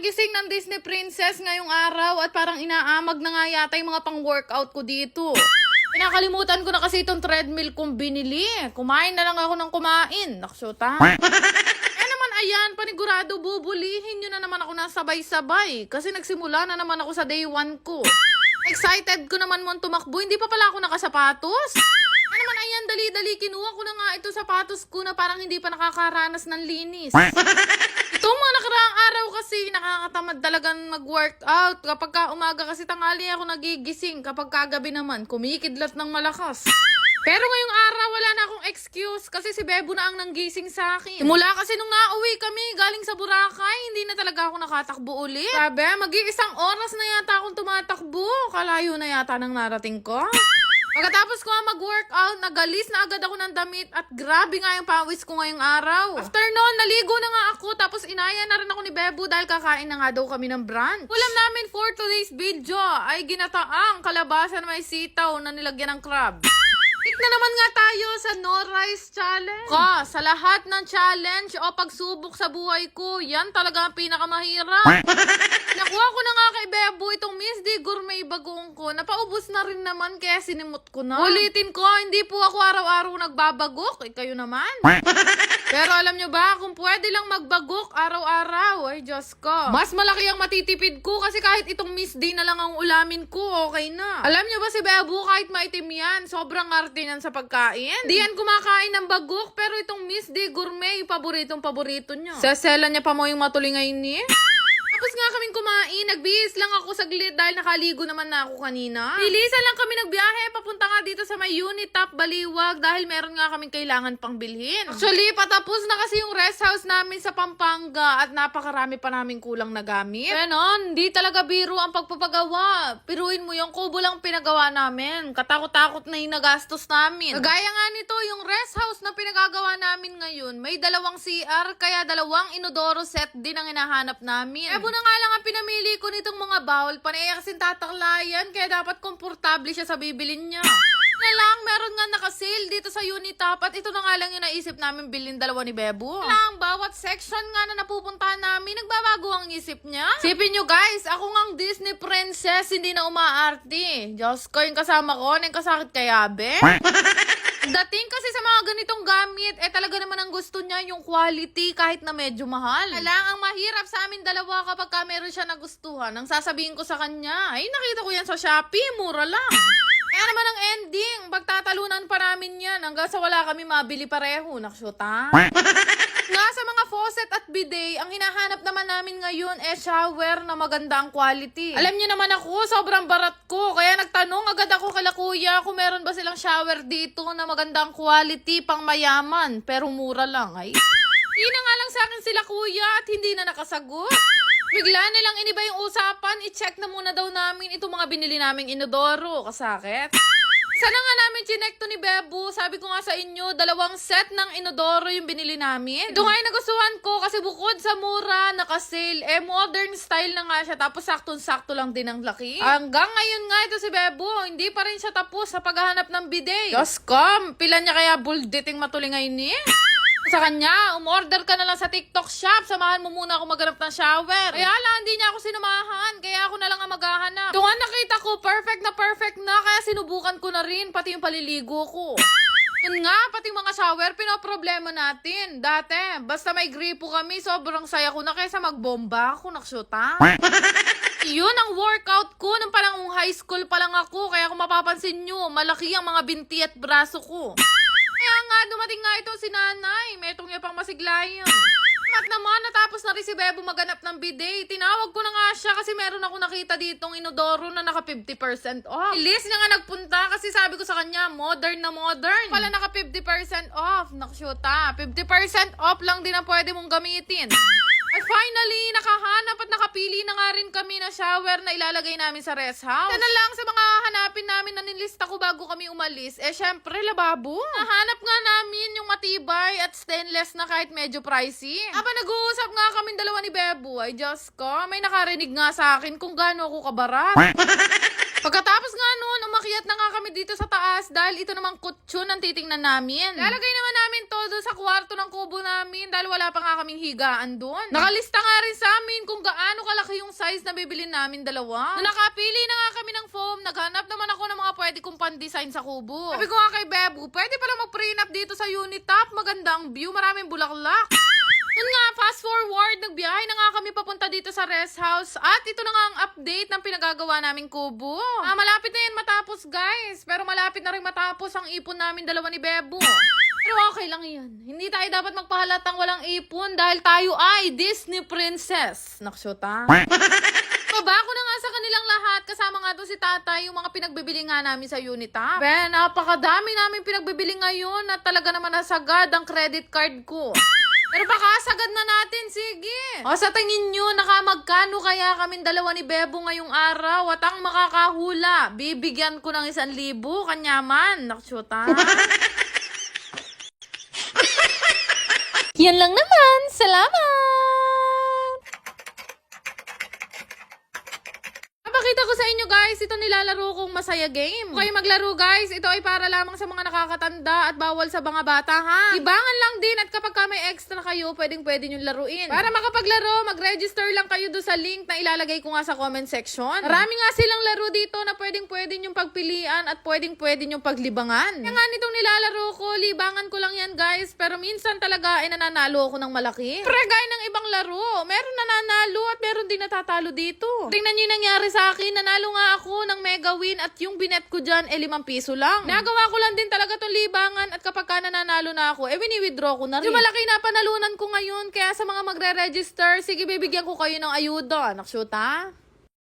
nagising ng Disney Princess ngayong araw at parang inaamag na nga yata yung mga pang-workout ko dito. Pinakalimutan ko na kasi itong treadmill kong binili. Kumain na lang ako ng kumain. Naksyota. Eh naman ayan, panigurado bubulihin nyo na naman ako na sabay-sabay. Kasi nagsimula na naman ako sa day one ko. Excited ko naman mo tumakbo, hindi pa pala ako nakasapatos. Ayan, dali-dali, kinuha ko na nga ito sapatos ko na parang hindi pa nakakaranas ng linis. Itong mga nakaraang araw kasi nakakatamad talagang mag-workout. Kapag ka umaga kasi tangali ako nagigising. Kapag kagabi naman, kumikidlat ng malakas. Pero ngayong araw, wala na akong excuse kasi si Bebo na ang nanggising sa akin. Simula kasi nung nauwi kami galing sa Boracay, hindi na talaga ako nakatakbo ulit. Sabi, mag-iisang oras na yata akong tumatakbo. Kalayo na yata nang narating ko. Pagkatapos ko nga mag-workout, nagalis na agad ako ng damit at grabe nga yung pawis ko ngayong araw. After noon, naligo na nga ako tapos inaya na rin ako ni Bebo dahil kakain na nga daw kami ng brunch. Ulam namin for today's video ay ginataang kalabasa na may sitaw na nilagyan ng crab. Hit na naman nga tayo sa No Rice Challenge. Ka, sa lahat ng challenge o pagsubok sa buhay ko, yan talaga ang pinakamahirap. Bebo itong Miss D Gourmet bagoong ko. Napaubos na rin naman kaya sinimot ko na. Ulitin ko, hindi po ako araw-araw nagbabagok. Eh, kayo naman. Pero alam nyo ba, kung pwede lang magbagok araw-araw, ay Diyos ko. Mas malaki ang matitipid ko kasi kahit itong Miss D na lang ang ulamin ko, okay na. Alam nyo ba si Bebo, kahit maitim yan, sobrang arte niyan sa pagkain. Di yan kumakain ng bagok, pero itong Miss D Gourmet, paboritong paborito nyo. Sasela niya pa mo yung matulingay ni. Tapos nga kaming kumain, nagbihis lang ako saglit dahil nakaligo naman na ako kanina. Bilisan lang kami nagbiyahe, papunta nga dito sa may unit top Baliwag dahil meron nga kaming kailangan pang bilhin. Actually, patapos na kasi yung rest house namin sa Pampanga at napakarami pa namin kulang na gamit. Ganon, hindi talaga biro ang pagpapagawa. Piruin mo yung kubo lang pinagawa namin. Katakot-takot na yung nagastos namin. Kagaya nga nito, yung rest house na pinagagawa namin ngayon, may dalawang CR, kaya dalawang inodoro set din ang hinahanap namin. Eh, na nga lang ang pinamili ko nitong mga bowl. Panaya kasing tataklayan, kaya dapat komportable siya sa bibilin niya. Na lang, meron nga naka-sale dito sa Unitop at ito na nga lang yung naisip namin bilhin dalawa ni Bebo. Lang, bawat section nga na napupuntahan namin, nagbabago ang isip niya. Sipin nyo guys, ako ngang Disney princess, hindi na umaarte. Diyos ko, yung kasama ko, nang kasakit kaya, be? Dating kasi sa mga ganitong gamit, eh talaga naman ang gusto niya yung quality kahit na medyo mahal. Alang ang mahirap sa amin dalawa kapag ka meron siya nagustuhan. Ang sasabihin ko sa kanya, ay nakita ko yan sa Shopee, mura lang. Kaya naman ang ending, pagtatalunan pa namin yan hanggang sa wala kami mabili pareho. Naksyota. Nga sa mga faucet at bidet, ang hinahanap naman namin ngayon eh shower na maganda ang quality. Alam niyo naman ako, sobrang barat ko. Kaya nagtanong agad ako kala kuya kung meron ba silang shower dito na maganda ang quality pang mayaman. Pero mura lang ay. Hindi na nga lang sa akin sila kuya at hindi na nakasagot. Bigla nilang iniba yung usapan, i-check na muna daw namin itong mga binili naming inodoro. Kasakit. Sana nga namin chinek to ni Bebo. Sabi ko nga sa inyo, dalawang set ng inodoro yung binili namin. Ito nga yung nagustuhan ko kasi bukod sa mura, naka-sale, eh modern style na nga siya. Tapos saktong-sakto lang din ang laki. Hanggang ngayon nga ito si Bebo, hindi pa rin siya tapos sa paghahanap ng bidet. Diyos ko, pila niya kaya bulditing matulingay ni? Sa kanya, umorder ka na lang sa TikTok shop. Samahan mo muna ako maghanap ng shower. Kaya lang, hindi niya ako sinumahan. Kaya ako na lang ang maghahanap. Nga nakita ko, perfect na perfect na. Kaya sinubukan ko na rin, pati yung paliligo ko. Yun nga, pati mga shower, pinoproblema natin. Dati, basta may gripo kami, sobrang saya ko na kaysa magbomba ako, naksyota. Yun ang workout ko nung parang high school pa lang ako. Kaya kung mapapansin nyo, malaki ang mga binti at braso ko. Kaya nga, dumating nga ito si nanay. Metong niya pang masiglayan. Mat naman, natapos na rin si Bebo maganap ng bidet. Tinawag ko na nga siya kasi meron ako nakita ditong inodoro na naka 50% off. Ilis niya nga nagpunta kasi sabi ko sa kanya, modern na modern. Pala naka 50% off. Nakshuta, 50% off lang din ang pwede mong gamitin. Finally, nakahanap at nakapili na nga rin kami na shower na ilalagay namin sa rest house. Sana lang sa mga hanapin namin na nilista ko bago kami umalis, eh syempre lababo. Nahanap nga namin yung matibay at stainless na kahit medyo pricey. Aba nag-uusap nga kami dalawa ni Bebo, ay Diyos ko, may nakarinig nga sa akin kung gaano ako kabarat. Pagkatapos nga noon, umakyat na nga kami dito sa taas dahil ito namang kutsyon ang titingnan namin. Lalagay naman namin to doon sa kwarto ng kubo namin dahil wala pa nga kaming higaan doon. Nakalista nga rin sa amin kung gaano kalaki na bibili namin dalawa. Nung nakapili na nga kami ng foam, naghanap naman ako ng mga pwede kong pan-design sa kubo. Sabi ko nga kay Bebu, pwede pala mag-prenup dito sa unit top. Maganda ang view, maraming bulaklak. Yun nga, fast forward, nagbiyahe na nga kami papunta dito sa rest house. At ito na nga ang update ng pinagagawa naming kubo. Ah, malapit na yan matapos, guys. Pero malapit na rin matapos ang ipon namin dalawa ni Bebo. Pero okay lang yan. Hindi tayo dapat magpahalatang walang ipon dahil tayo ay Disney princess. Naksyota. Baba ko na nga sa kanilang lahat. Kasama nga doon si tatay, yung mga pinagbibili nga namin sa Unita. Ben, napakadami namin pinagbibili ngayon at talaga naman nasagad ang credit card ko. Pero baka sagad na natin, sige. O sa tingin nyo, nakamagkano kaya kaming dalawa ni Bebo ngayong araw? At ang makakahula, bibigyan ko ng isang libo, kanyaman. Naksyota. Yan lang naman. Salamat! Papakita ko sa inyo guys, ito nilalaro kong masaya game. Kayo maglaro guys, ito ay para lamang sa mga nakakatanda at bawal sa mga bata ha. Ibangan lang din at kapag ka may extra kayo, pwedeng pwede nyo laruin. Para makapaglaro, mag-register lang kayo do sa link na ilalagay ko nga sa comment section. Marami nga silang laro dito na pwedeng pwede nyong pagpilian at pwedeng pwede nyong paglibangan. Kaya nga nitong nilalaro ko, libangan ko lang yan guys, pero minsan talaga ay nananalo ako ng malaki. Pre, gaya ng ibang laro, meron nananalo at meron din natatalo dito. Tingnan nyo nangyari sa akin, nanalo nga ako ng mega win at yung binet ko dyan, eh 5 piso lang. Nagawa ko lang din talaga tong libangan at kapag ka nananalo na ako, eh wini-withdraw ko na rin. Yung malaki na panalunan ko ngayon, kaya sa mga magre-register, sige bibigyan ko kayo ng ayuda. Naksyuta?